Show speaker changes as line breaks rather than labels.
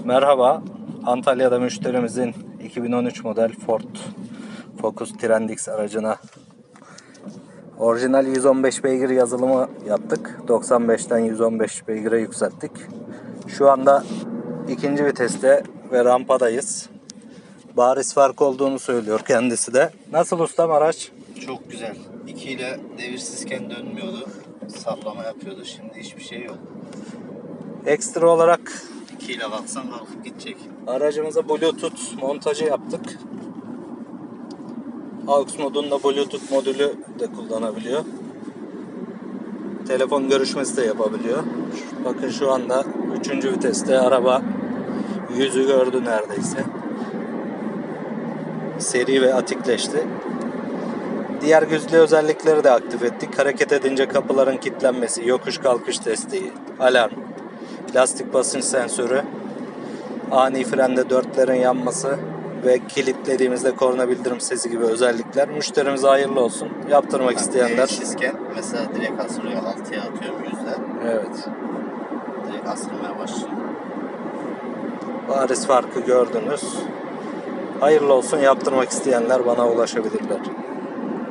Merhaba. Antalya'da müşterimizin 2013 model Ford Focus Trendix aracına orijinal 115 beygir yazılımı yaptık. 95'ten 115 beygire yükselttik. Şu anda ikinci viteste ve rampadayız. Bariz fark olduğunu söylüyor kendisi de. Nasıl ustam araç?
Çok güzel. 2 ile devirsizken dönmüyordu. Sallama yapıyordu. Şimdi hiçbir şey yok.
Ekstra olarak
2 ile kalksan kalkıp gidecek.
Aracımıza Bluetooth montajı yaptık. AUX modunda Bluetooth modülü de kullanabiliyor. Telefon görüşmesi de yapabiliyor. Bakın şu anda 3. viteste araba yüzü gördü neredeyse. Seri ve atikleşti. Diğer güçlü özellikleri de aktif ettik. Hareket edince kapıların kilitlenmesi, yokuş kalkış desteği, alarm, lastik basınç sensörü, ani frende dörtlerin yanması ve kilitlediğimizde korna bildirim sesi gibi özellikler. Müşterimize hayırlı olsun. Yaptırmak isteyenler.
Devirsizken mesela direkt asılıyor. 6'ya atıyorum yüzden.
Evet.
Direkt asılmaya başlıyor.
Bariz farkı gördünüz. Hayırlı olsun. Yaptırmak isteyenler bana ulaşabilirler.